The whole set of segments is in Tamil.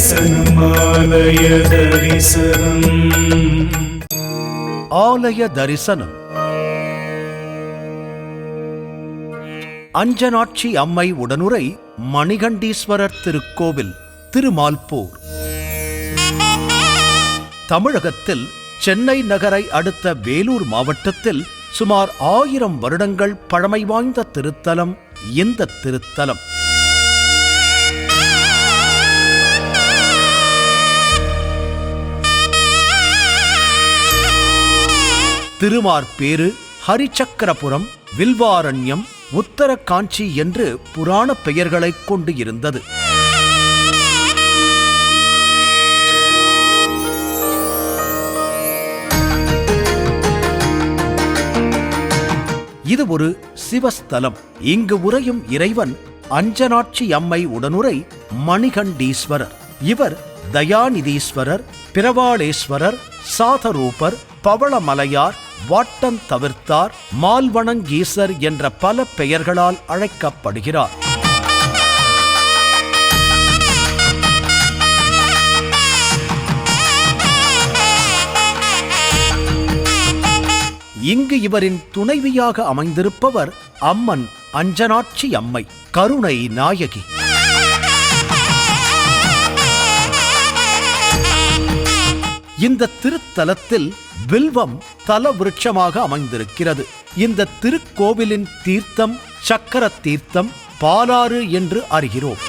தரிசனம். ஆலய தரிசனம். ஆலய தரிசனம் அஞ்சனாட்சி அம்மை உடனுரை மணிகண்டீஸ்வரர் திருக்கோவில் திருமால்பூர். தமிழகத்தில் சென்னை நகரை அடுத்த வேலூர் மாவட்டத்தில் சுமார் ஆயிரம் வருடங்கள் பழமை வாய்ந்த திருத்தலம் இந்த திருத்தலம். திருமார்பேறு ஹரிச்சக்கரபுரம் வில்வாரண்யம் உத்தர காஞ்சி என்று புராண பெயர்களைக் கொண்டு இருந்தது. இது ஒரு சிவஸ்தலம். இங்கு உறையும் இறைவன் அஞ்சனாட்சி அம்மை உடனுரை மணிகண்டீஸ்வரர். இவர் தயாநிதீஸ்வரர் பிரவாளேஸ்வரர் சாதரூபர் பவளமலையார் வாட்டம் தவிர்த்தார் மால்வணங்கீசர் என்ற பல பெயர்களால் அழைக்கப்படுகிறார். இங்கு இவரின் துணைவியாக அமைந்திருப்பவர் அம்மன் அஞ்சனாட்சி அம்மை கருணை நாயகி. இந்த திருத்தலத்தில் வில்வம் ஸ்தல விருட்சமாக அமைந்திருக்கிறது. இந்த திருக்கோவிலின் தீர்த்தம் சக்கர தீர்த்தம் பாலாறு என்று அறிகிறோம்.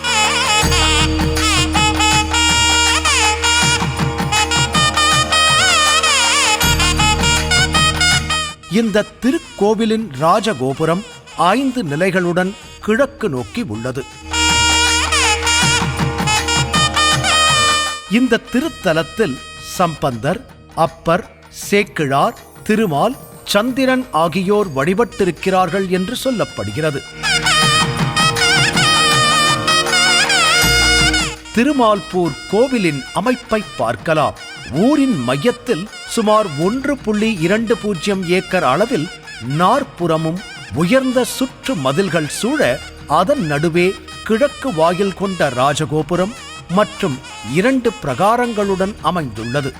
இந்த திருக்கோவிலின் ராஜகோபுரம் ஐந்து நிலைகளுடன் கிழக்கு நோக்கி உள்ளது. இந்த திருத்தலத்தில் சம்பந்தர் அப்பர் சேக்கிழார் திருமால் சந்திரன் ஆகியோர் வழிபட்டிருக்கிறார்கள் என்று சொல்லப்படுகிறது. திருமால்பூர் கோவிலின் அமைப்பை பார்க்கலாம். ஊரின் மையத்தில் சுமார் ஒன்று புள்ளி இரண்டு பூஜ்ஜியம் ஏக்கர் அளவில் நாற்புறமும் உயர்ந்த சுற்று மதில்கள் சூழ அதன் நடுவே கிழக்கு வாயில் கொண்ட ராஜகோபுரம் மற்றும் இரண்டு பிரகாரங்களுடன் அமைந்துள்ளது.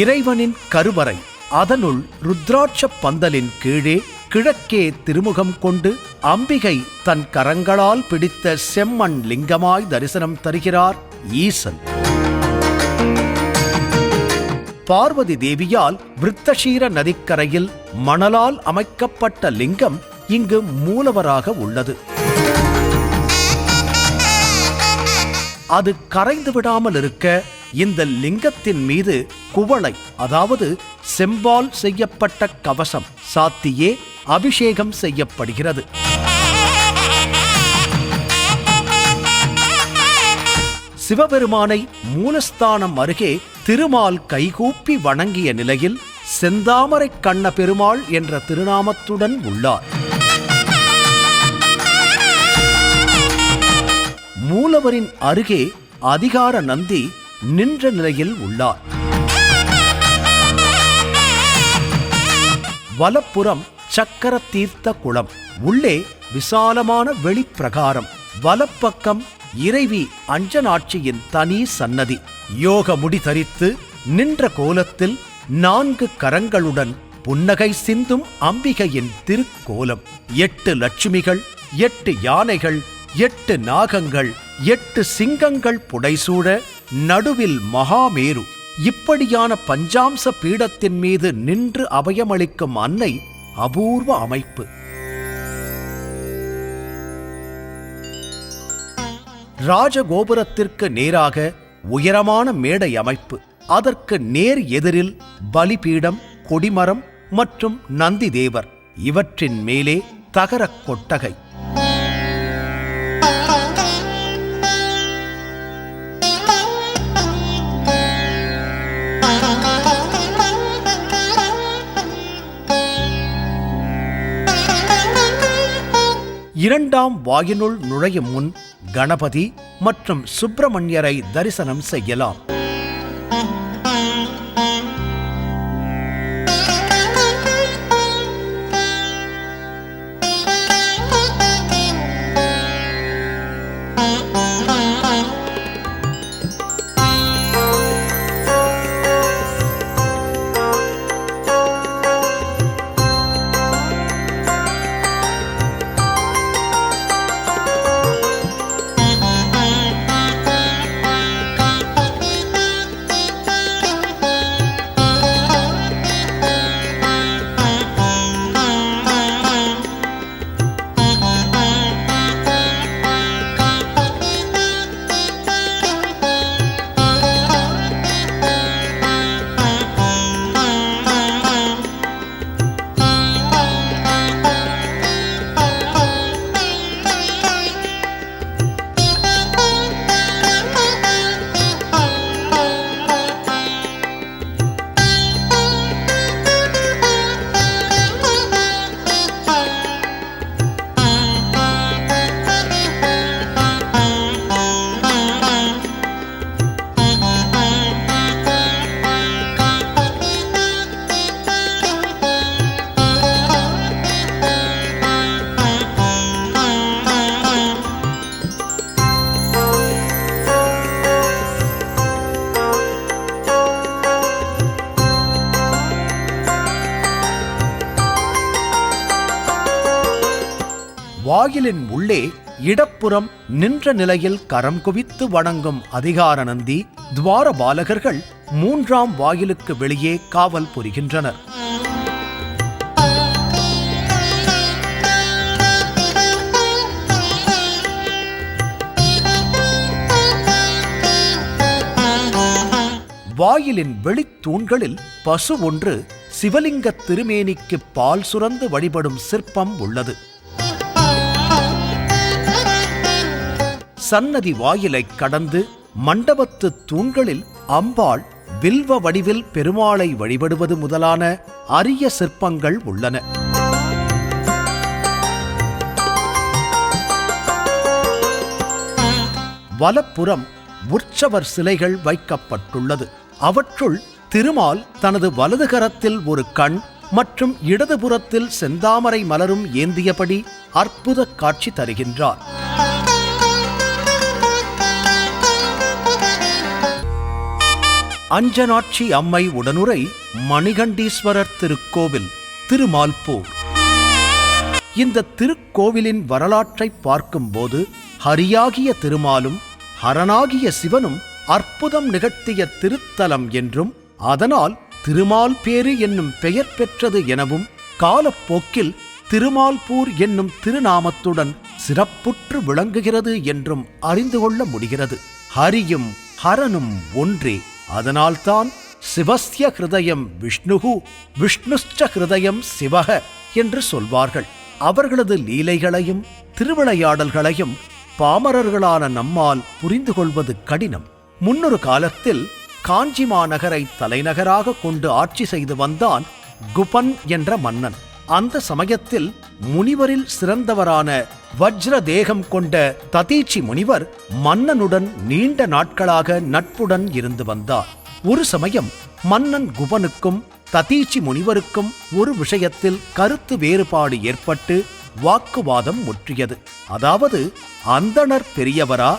இறைவனின் கருவறை. அதனுள் ருத்ராட்ச பந்தலின் கீழே கிழக்கே திருமுகம் கொண்டு அம்பிகை தன் கரங்களால் பிடித்த செம்மண் லிங்கமாய் தரிசனம் தருகிறார் ஈசன். பார்வதி தேவியால் விருத்தஷீர நதிக்கரையில் மணலால் அமைக்கப்பட்ட லிங்கம் இங்கு மூலவராக உள்ளது. அது கரைந்து விடாமல் இருக்க இந்த லிங்கத்தின் மீது குவளை அதாவது செம்பால் செய்யப்பட்ட கவசம் சாத்தியே அபிஷேகம் செய்யப்படுகிறது. சிவபெருமானை மூலஸ்தானம் அருகே திருமால் கைகூப்பி வணங்கிய நிலையில் செந்தாமரை கண்ண பெருமாள் என்ற திருநாமத்துடன் உள்ளார். மூலவரின் அருகே அதிகார நந்தி நின்ற நிலையில் உள்ளார். வலப்புறம் சக்கர தீர்த்த குளம் உள்ளே விசாலமான வெளிப்பிரகாரம் வலப்பக்கம் இறைவி அஞ்சனாட்சியின் தனி சன்னதி. யோக முடி தரித்து நின்ற கோலத்தில் நான்கு கரங்களுடன் புன்னகை சிந்தும் அம்பிகையின் திருக்கோலம். எட்டு லட்சுமிகள் எட்டு யானைகள் எட்டு நாகங்கள் எட்டு சிங்கங்கள் புடைசூழ நடுவில் மகாமேரு இப்படியான பஞ்சாம்ச பீடத்தின் மீது நின்று அபயமளிக்கும் அன்னை அபூர்வ அமைப்பு. ராஜகோபுரத்திற்கு நேராக உயரமான மேடை அமைப்பு. அதற்கு நேர் எதிரில் பலிபீடம் கொடிமரம் மற்றும் நந்தி தேவர் இவற்றின் மேலே தகரக் கொட்டகை. இரண்டாம் வாயினுள் நுழையும் முன் கணபதி மற்றும் சுப்பிரமணியரை தரிசனம் செய்யலாம். கோயிலின் உள்ளே இடப்புறம் நின்ற நிலையில் கரம் குவித்து வணங்கும் அதிகார நந்தி துவாரபாலகர்கள் மூன்றாம் வாயிலுக்கு வெளியே காவல் புரிகின்றனர். வாயிலின் வெளித்தூண்களில் பசு ஒன்று சிவலிங்க திருமேனிக்கு பால் சுரந்து வழிபடும் சிற்பம் உள்ளது. சன்னதி வாயிலை கடந்து மண்டபத்து தூண்களில் அம்பாள் வில்வ வடிவில் பெருமாளை வழிபடுவது முதலான அரிய சிற்பங்கள் உள்ளன. வலப்புறம் உற்சவர் சிலைகள் வைக்கப்பட்டுள்ளது. அவற்றுள் திருமால் தனது வலது கரத்தில் ஒரு கண் மற்றும் இடதுபுறத்தில் செந்தாமரை மலரும் ஏந்தியபடி அற்புத காட்சி தருகின்றார். அஞ்சனாட்சி அம்மை உடனுரை மணிகண்டீஸ்வரர் திருக்கோவில் திருமால்பூர். இந்த திருக்கோவிலின் வரலாற்றை பார்க்கும்போது ஹரியாகிய திருமாலும் ஹரனாகிய சிவனும் அற்புதம் நிகழ்த்திய திருத்தலம் என்றும் அதனால் திருமால் பேரு என்னும் பெயர் பெற்றது எனவும் காலப்போக்கில் திருமால்பூர் என்னும் திருநாமத்துடன் சிறப்புற்று விளங்குகிறது என்றும் அறிந்து கொள்ள முடிகிறது. ஹரியும் ஹரனும் ஒன்றே. அதனால்தான் சிவஸ்ய ஹிருதயம் விஷ்ணுகு விஷ்ணுஷ்ட ஹிருதயம் சிவக என்று சொல்வார்கள். அவர்களது லீலைகளையும் திருவிளையாடல்களையும் பாமரர்களான நம்மால் புரிந்து கொள்வது கடினம். முன்னொரு காலத்தில் காஞ்சி மாநகரை தலைநகராக கொண்டு ஆட்சி செய்து வந்தான் குபன் என்ற மன்னன். அந்த சமயத்தில் முனிவரில் சிறந்தவரான வஜ்ர தேகம் கொண்ட ததீச்சி முனிவர் மன்னனுடன் நீண்ட நாட்களாக நட்புடன் இருந்து வந்தார். ஒரு சமயம் மன்னன் குபனுக்கும் ததீச்சி முனிவருக்கும் ஒரு விஷயத்தில் கருத்து வேறுபாடு ஏற்பட்டு வாக்குவாதம் முற்றியது. அதாவது அந்தணர் பெரியவரா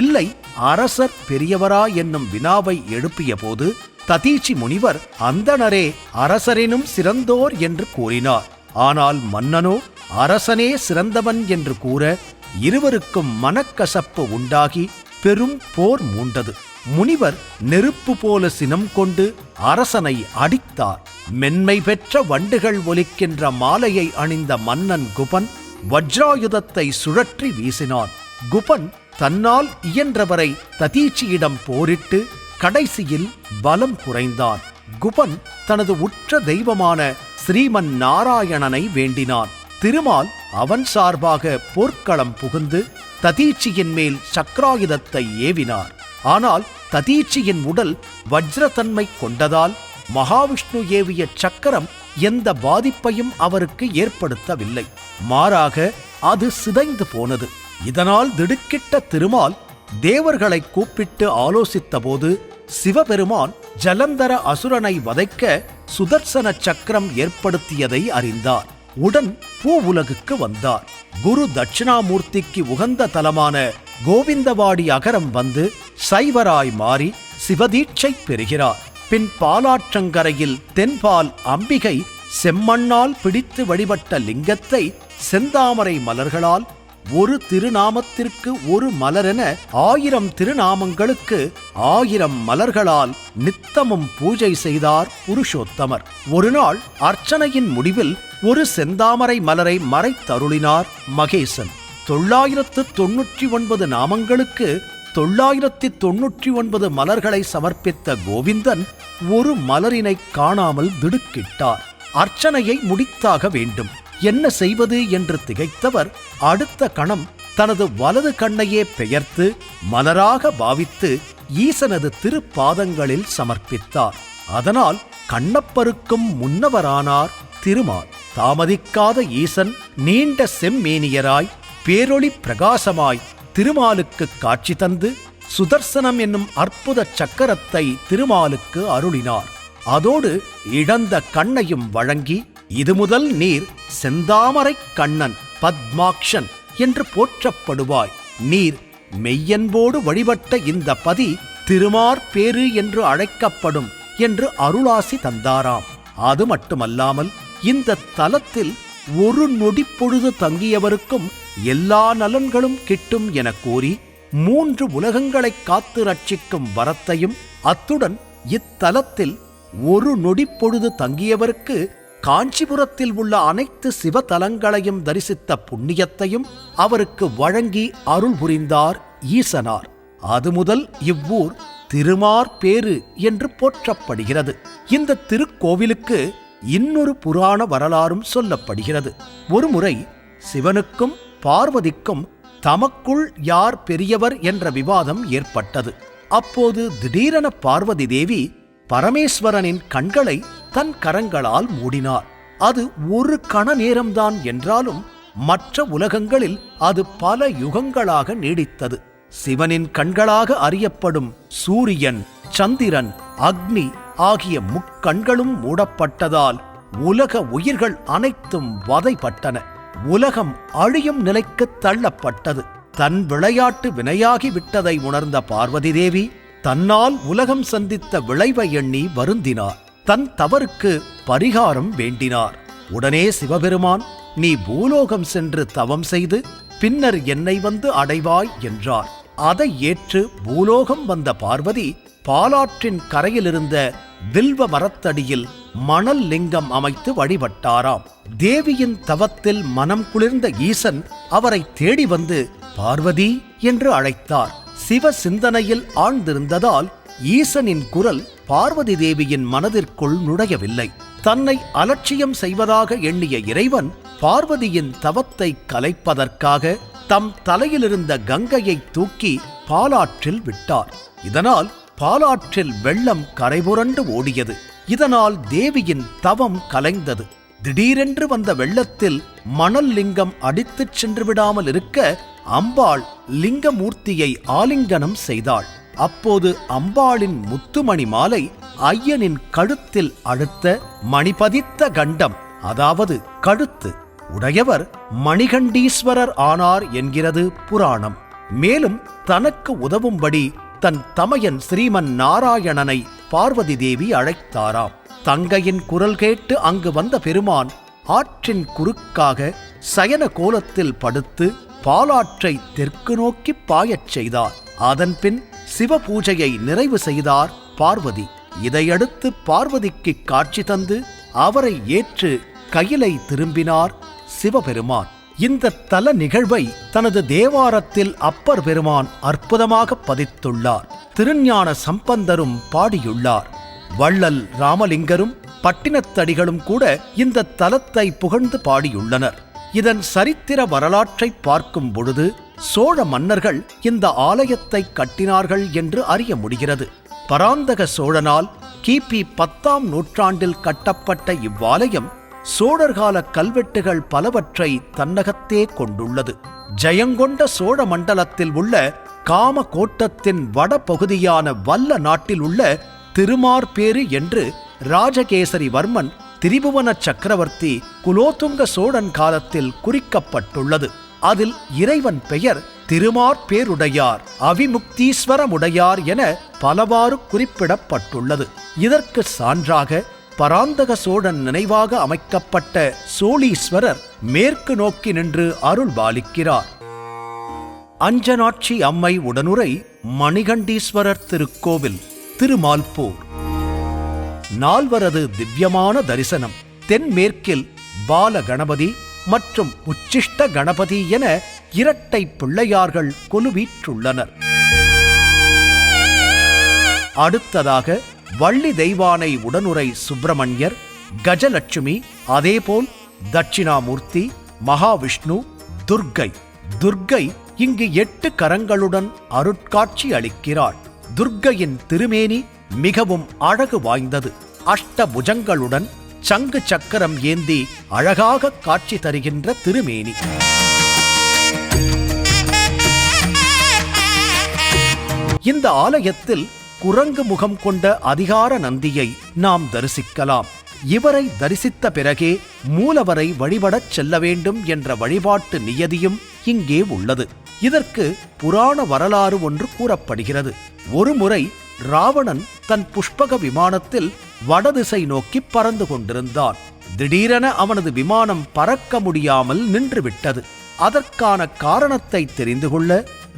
இல்லை அரசர் பெரியவரா என்னும் வினாவை எழுப்பிய போது ததீச்சி முனிவர் அந்தணரே அரசரினும் சிறந்தோர் என்று கூறினார். ஆனால் மன்னனோ அரசனே சிறந்தவன் என்று கூற இருவருக்கும் மனக்கசப்பு உண்டாகி பெரும் போர் மூண்டது. முனிவர் நெருப்பு போல சினம் கொண்டு அரசனை அடித்தார். மென்மை பெற்ற வண்டுகள் ஒலிக்கின்ற மாலையை அணிந்த மன்னன் குபன் வஜ்ராயுதத்தை சுழற்றி வீசினான். குபன் தன்னால் இயன்றவரை ததீச்சியிடம் போரிட்டு கடைசியில் பலம் குறைந்தான். குபன் தனது உற்ற தெய்வமான ஸ்ரீமன் நாராயணனை வேண்டினான். திருமால் அவன் சார்பாக போர்க்களம் புகுந்து ததீச்சியின் மேல் சக்ராயுதத்தை ஏவினார். ஆனால் ததீச்சியின் உடல் வஜ்ரத்தன்மை கொண்டதால் மகாவிஷ்ணு ஏவிய சக்கரம் எந்த பாதிப்பையும் அவருக்கு ஏற்படுத்தவில்லை. மாறாக அது சிதைந்து போனது. இதனால் திடுக்கிட்ட திருமால் தேவர்களை கூப்பிட்டு ஆலோசித்தபோது சிவபெருமான் ஜலந்தர அசுரனை வதைக்க சுதர்சன சக்கரம் ஏற்படுத்தியதை அறிந்தார். உடன் பூ உலகுக்கு வந்தார். குரு தட்சிணாமூர்த்திக்கு உகந்த தலமான கோவிந்தவாடி அகரம் வந்து சைவராய் மாறி சிவதீட்சை பெறுகிறார். பின் பாலாற்றங்கரையில் தென்பால் அம்பிகை செம்மண்ணால் பிடித்து வழிபட்ட லிங்கத்தை செந்தாமரை மலர்களால் ஒரு திருநாமத்திற்கு ஒரு மலரென ஆயிரம் திருநாமங்களுக்கு ஆயிரம் மலர்களால் நித்தமும் பூஜை செய்தார் புருஷோத்தமர். ஒருநாள் அர்ச்சனையின் முடிவில் ஒரு செந்தாமரை மலரை மறைத்தருளினார் மகேசன். தொள்ளாயிரத்து தொன்னூற்றி ஒன்பது நாமங்களுக்கு தொள்ளாயிரத்தி தொன்னூற்றி ஒன்பது மலர்களை சமர்ப்பித்த கோவிந்தன் ஒரு மலரினை காணாமல் திடுக்கிட்டார். அர்ச்சனையை முடித்தாக வேண்டும். என்ன செய்வது என்று திகைத்தவர் அடுத்த கணம் தனது வலது கண்ணையே பெயர்த்து மலராக பாவித்து ஈசனது திருப்பாதங்களில் சமர்ப்பித்தார். அதனால் கண்ணப்பருக்கும் முன்னவரானார் திருமால். தாமதிக்காத ஈசன் நீண்ட செம்மேனியராய் பேரொளி பிரகாசமாய் திருமாலுக்கு காட்சி தந்து சுதர்சனம் என்னும் அற்புத சக்கரத்தை திருமாலுக்கு அருளினார். அதோடு இழந்த கண்ணையும் வழங்கி இது முதல் நீர் செந்தாமரை கண்ணன் பத்மாக்ஷன் என்று போற்றப்படுவாய். நீர் மெய்யன்போடு வழிபட்ட இந்த பதி திருமார் பேரு என்று அழைக்கப்படும் என்று அருளாசி தந்தாராம். அது மட்டுமல்லாமல் இந்த தலத்தில் ஒரு நொடி பொழுது தங்கியவருக்கும் எல்லா நலன்களும் கிட்டும் என கூறி மூன்று உலகங்களைக் காத்து ரட்சிக்கும் வரத்தையும் அத்துடன் இத்தலத்தில் ஒரு நொடி பொழுது தங்கியவருக்கு காஞ்சிபுரத்தில் உள்ள அனைத்து சிவதலங்களையும் தரிசித்த புண்ணியத்தையும் அவருக்கு வழங்கி அருள் புரிந்தார் ஈசனார். அது முதல் இவ்வூர் திருமார் பேரு என்று போற்றப்படுகிறது. இந்த திருக்கோவிலுக்கு இன்னொரு புராண வரலாறும் சொல்லப்படுகிறது. ஒருமுறை சிவனுக்கும் பார்வதிக்கும் தமக்குள் யார் பெரியவர் என்ற விவாதம் ஏற்பட்டது. அப்போது திடீரென பார்வதி தேவி பரமேஸ்வரனின் கண்களை தன் கரங்களால் மூடினார். அது ஒரு கண நேரம்தான் என்றாலும் மற்ற உலகங்களில் அது பல யுகங்களாக நீடித்தது. சிவனின் கண்களாக அறியப்படும் சூரியன் சந்திரன் அக்னி ஆகிய முக்கண்களும் மூடப்பட்டதால் உலக உயிர்கள் அனைத்தும் வதைப்பட்டன. உலகம் அழியும் நிலைக்கு தள்ளப்பட்டது. தன் விளையாட்டு வினையாகி விட்டதை உணர்ந்த பார்வதி தேவி தன்னால் உலகம் சந்தித்த விளைவை எண்ணி வருந்தினார். தன் தவறுக்கு பரிகாரம் வேண்டினார். உடனே சிவபெருமான் நீ பூலோகம் சென்று தவம் செய்து பின்னர் என்னை வந்து அடைவாய் என்றார். அதை ஏற்று பூலோகம் வந்த பார்வதி பாலாற்றின் கரையிலிருந்த வில்வ மரத்தடியில் மணல் லிங்கம் அமைத்து வழிபட்டாராம். தேவியின் தவத்தில் மனம் குளிர்ந்த ஈசன் அவரை தேடி வந்து பார்வதி என்று அழைத்தார். சிவ சிந்தனையில் ஆழ்ந்திருந்ததால் ஈசனின் குரல் பார்வதி தேவியின் மனதிற்குள் நுழையவில்லை. தன்னை அலட்சியம் செய்வதாக எண்ணிய இறைவன் பார்வதியின் தவத்தை கலைப்பதற்காக தம் தலையிலிருந்த கங்கையை தூக்கி பாலாற்றில் விட்டார். இதனால் பாலாற்றில் வெள்ளம் கரைபுரண்டு ஓடியது. இதனால் தேவியின் தவம் கலைந்தது. திடீரென்று வந்த வெள்ளத்தில் மணல் லிங்கம் அடித்துச் சென்று விடாமல் இருக்க அம்பாள் லிங்கமூர்த்தியை ஆலிங்கனம் செய்தாள். அப்போது அம்பாளின் முத்துமணி மாலை ஐயனின் கழுத்தில் அழுத்த மணிபதித்த கண்டம் அதாவது கழுத்து உடையவர் மணிகண்டீஸ்வரர் ஆனார் என்கிறது புராணம். மேலும் தனக்கு உதவும்படி தன் தமையன் ஸ்ரீமன் நாராயணனை பார்வதி தேவி அழைத்தாராம். தங்கையின் குரல் கேட்டு அங்கு வந்த பெருமான் ஆற்றின் குறுக்காக சயன கோலத்தில் படுத்து பாலாற்றை தெற்கு நோக்கி பாயச் செய்தார். அதன்பின் சிவ பூஜையை நிறைவு செய்தார் பார்வதி. இதையடுத்து பார்வதிக்கு காட்சி தந்து அவரை ஏற்று கையிலை திரும்பினார் சிவபெருமான். இந்த தல நிகழ்வை தனது தேவாரத்தில் அப்பர் பெருமான் அற்புதமாக பதித்துள்ளார். திருஞான சம்பந்தரும் பாடியுள்ளார். வள்ளல் ராமலிங்கரும் பட்டினத்தடிகளும் கூட இந்த தலத்தை புகழ்ந்து பாடியுள்ளனர். இதன் சரித்திர வரலாற்றை பார்க்கும் பொழுது சோழ மன்னர்கள் இந்த ஆலயத்தை கட்டினார்கள் என்று அறிய முடிகிறது. பராந்தக சோழனால் கிபி பத்தாம் நூற்றாண்டில் கட்டப்பட்ட இவ்வாலயம் சோழர்கால கல்வெட்டுகள் பலவற்றை தன்னகத்தே கொண்டுள்ளது. ஜெயங்கொண்ட சோழ மண்டலத்தில் உள்ள காம கோட்டத்தின் வடபகுதியான வல்ல நாட்டில் உள்ள திருமார்பேறு என்று ராஜகேசரி வர்மன் திரிபுவன சக்கரவர்த்தி குலோத்துங்க சோழன் காலத்தில் குறிக்கப்பட்டுள்ளது. அதில் இறைவன் பெயர் திருமார்பேருடையார் அவிமுக்தீஸ்வரமுடையார் என பலவாறு குறிப்பிடப்பட்டுள்ளது. இதற்கு சான்றாக பராந்தக சோழன் நினைவாக அமைக்கப்பட்ட சோழீஸ்வரர் மேற்கு நோக்கி நின்று அருள் பாலிக்கிறார் அஞ்சனாட்சி அம்மை உடனுரை மணிகண்டீஸ்வரர் திருக்கோவில் திருமால்பூர். நால்வரது திவ்யமான தரிசனம் தென்மேற்கில் பால கணபதி மற்றும் உச்சிஷ்ட கணபதி என இரட்டை பிள்ளையார்கள் கொலுவீற்றுள்ளனர். அடுத்ததாக வள்ளி தெய்வானை உடனுரை சுப்பிரமணியர் கஜலட்சுமி அதேபோல் தட்சிணாமூர்த்தி மகாவிஷ்ணு துர்க்கை. துர்க்கை இங்கு எட்டு கரங்களுடன் அருட்காட்சி அளிக்கிறாள் துர்கையின் திருமேனி மிகவும் அழகு வாய்ந்தது. அஷ்டபுஜங்களுடன் சங்கு சக்கரம் ஏந்தி அழகாக காட்சி தருகின்ற திருமேனி. இந்த ஆலயத்தில் குரங்கு முகம் கொண்ட அதிகார நந்தியை நாம் தரிசிக்கலாம். இவரை தரிசித்த பிறகே மூலவரை வழிபடச் செல்ல வேண்டும் என்ற வழிபாட்டு நியதியும் இங்கே உள்ளது. இதற்கு புராண வரலாறு ஒன்று கூறப்படுகிறது. ஒருமுறை ராவணன் தன் புஷ்பக விமானத்தில் வடதிசை நோக்கி பறந்து கொண்டிருந்தான். திடீரென அவனது விமானம் பறக்க முடியாமல் நின்றுவிட்டது அதற்கான காரணத்தை தெரிந்து கொள்ள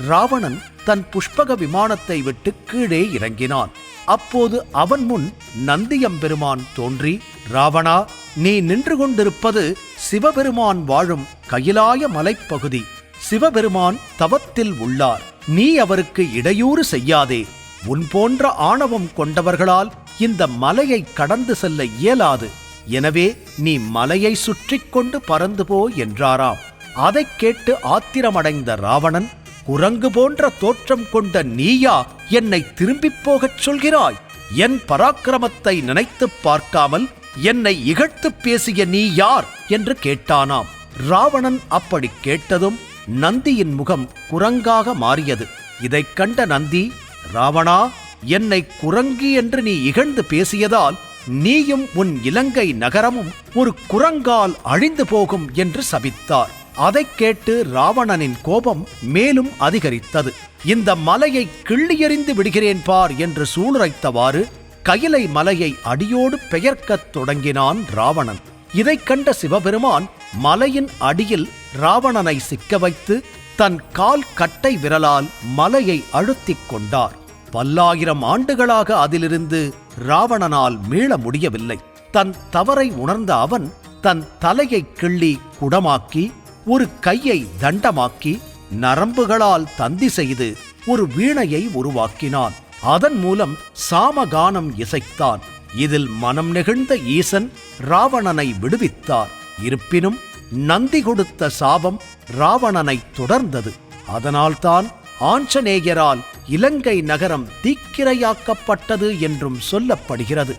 ராவணன் தன் புஷ்பக விமானத்தை விட்டு கீழே இறங்கினான். அப்போது அவன் முன் நந்தியம்பெருமான் தோன்றி ராவணா நீ நின்று கொண்டிருப்பது சிவபெருமான் வாழும் கயிலாய மலைப்பகுதி. சிவபெருமான் தவத்தில் உள்ளார். நீ அவருக்கு இடையூறு செய்யாதே. உன் போன்ற ஆணவம் கொண்டவர்களால் இந்த மலையை கடந்து செல்ல இயலாது. எனவே நீ மலையை சுற்றிக் கொண்டு பறந்து போ என்றாராம். அதைக் கேட்டு ஆத்திரமடைந்த ராவணன் குரங்கு போன்ற தோற்றம் கொண்ட நீயா என்னை திரும்பிப் போகச் சொல்கிறாய். என் பராக்கிரமத்தை நினைத்துப் பார்க்காமல் என்னை இகழ்த்துப் பேசிய நீ யார்? என்று கேட்டானாம். ராவணன் அப்படி கேட்டதும் நந்தியின் முகம் குரங்காக மாறியது. இதைக் கண்ட நந்தி ராவணா என்னை குரங்கு என்று நீ இகழ்ந்து பேசியதால் நீயும் உன் இலங்கை நகரமும் ஒரு குரங்கால் அழிந்து போகும் என்று சபித்தார். அதைக் கேட்டு ராவணனின் கோபம் மேலும் அதிகரித்தது. இந்த மலையை கிள்ளியறிந்து விடுகிறேன் பார் என்று சூளுரைத்தவாறு கயிலை மலையை அடியோடு பெயர்க்கத் தொடங்கினான் ராவணன். இதைக் கண்ட சிவபெருமான் மலையின் அடியில் ராவணனை சிக்க வைத்து தன் கால் கட்டை விரலால் மலையை அழுத்திக் கொண்டார். பல்லாயிரம் ஆண்டுகளாக அதிலிருந்து ராவணனால் மீள முடியவில்லை. தன் தவறை உணர்ந்த அவன் தன் தலையை கிள்ளி குடமாக்கி ஒரு கையை தண்டமாக்கி நரம்புகளால் தந்தி செய்து ஒரு வீணையை உருவாக்கினான். அதன் மூலம் சாமகானம் இசைத்தான். இதில் மனம் நெகிழ்ந்த ஈசன் ராவணனை விடுவித்தார். இருப்பினும் நந்தி கொடுத்த சாபம் ராவணனை தொடர்ந்தது. அதனால்தான் ஆஞ்சநேயரால் இலங்கை நகரம் தீக்கிரையாக்கப்பட்டது என்றும் சொல்லப்படுகிறது.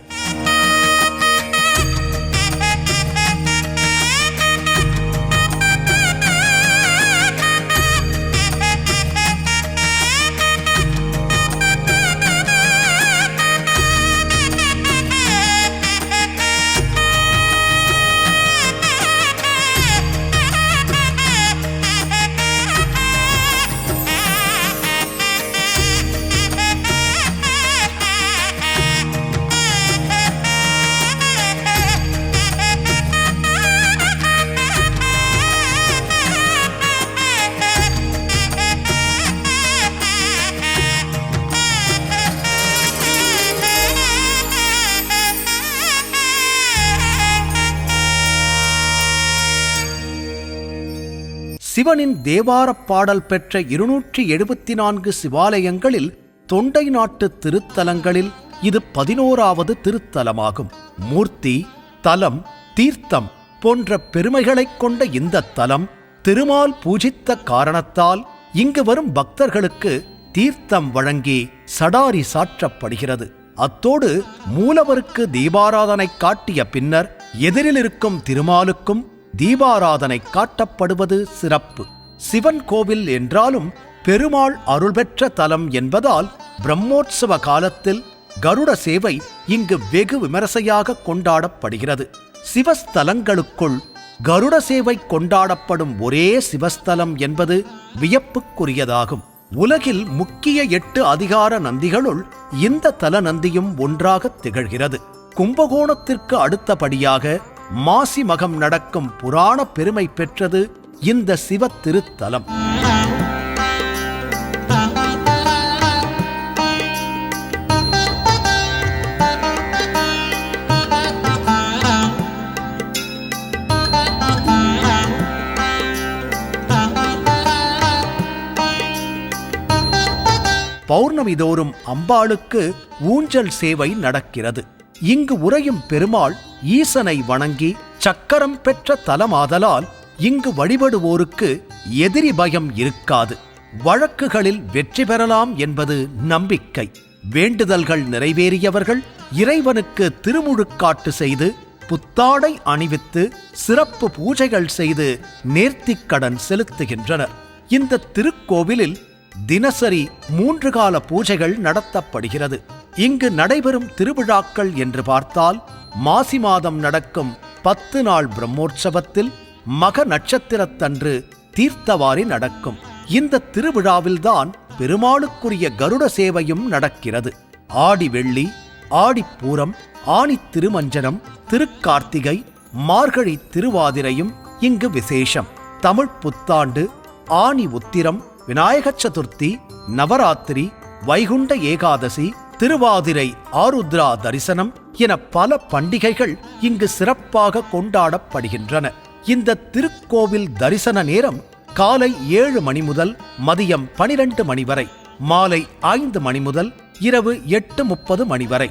சிவனின் தேவாரப் பாடல் பெற்ற இருநூற்றி எழுபத்தி நான்கு சிவாலயங்களில் தொண்டை நாட்டு திருத்தலங்களில் இது பதினோராவது திருத்தலமாகும். மூர்த்தி தலம் தீர்த்தம் போன்ற பெருமைகளைக் கொண்ட இந்த தலம் திருமால் பூஜித்த காரணத்தால் இங்கு வரும் பக்தர்களுக்கு தீர்த்தம் வழங்கி சடாரி சாற்றப்படுகிறது. அத்தோடு மூலவருக்கு தீபாராதனை காட்டிய பின்னர் எதிரில் இருக்கும் திருமாலுக்கும் தீபாராதனை காட்டப்படுவது சிறப்பு. சிவன் கோவில் என்றாலும் பெருமாள் அருள் பெற்ற தலம் என்பதால் பிரம்மோற்சவ காலத்தில் கருட சேவை இங்கு வெகு விமரிசையாக கொண்டாடப்படுகிறது. சிவஸ்தலங்களுக்குள் கருட சேவை கொண்டாடப்படும் ஒரே சிவஸ்தலம் என்பது வியப்புக்குரியதாகும். உலகில் முக்கிய எட்டு அதிகார நந்திகளுள் இந்த தல நந்தியும் ஒன்றாக திகழ்கிறது. கும்பகோணத்திற்கு அடுத்தபடியாக மாசி மகம் நடக்கும் புராண பெருமை பெற்றது இந்த சிவ திருத்தலம். பௌர்ணமி தோறும் அம்பாளுக்கு ஊஞ்சல் சேவை நடக்கிறது. இங்கு உறையும் பெருமாள் ஈசனை வணங்கி சக்கரம் பெற்ற தலமாதலால் இங்கு வழிபடுவோருக்கு எதிரி பயம் இருக்காது. வழக்குகளில் வெற்றி பெறலாம் என்பது நம்பிக்கை. வேண்டுதல்கள் நிறைவேறியவர்கள் இறைவனுக்கு திருமுழுக்காட்டு செய்து புத்தாடை அணிவித்து சிறப்பு பூஜைகள் செய்து நேர்த்திக்கடன் செலுத்துகின்றனர். இந்த திருக்கோவிலில் தினசரி மூன்று கால பூஜைகள் நடத்தப்படுகிறது. இங்கு நடைபெறும் திருவிழாக்கள் என்று பார்த்தால் மாசி மாதம் நடக்கும் பத்து நாள் பிரம்மோற்சவத்தில் மக நட்சத்திரத்தன்று தீர்த்தவாரி நடக்கும். இந்த திருவிழாவில்தான் பெருமாளுக்குரிய கருட சேவையும் நடக்கிறது. ஆடி வெள்ளி ஆடிப்பூரம் ஆணி திருமஞ்சனம் திருக்கார்த்திகை மார்கழி திருவாதிரையும் இங்கு விசேஷம். தமிழ் புத்தாண்டு ஆனி உத்திரம் விநாயக சதுர்த்தி நவராத்திரி வைகுண்ட ஏகாதசி திருவாதிரை ஆருத்ரா தரிசனம் என பல பண்டிகைகள் இங்கு சிறப்பாக கொண்டாடப்படுகின்றன. இந்த திருக்கோவில் தரிசன நேரம் காலை ஏழு மணி முதல் மதியம் பனிரெண்டு மணி வரை மாலை ஐந்து மணி முதல் இரவு எட்டு முப்பது மணி வரை.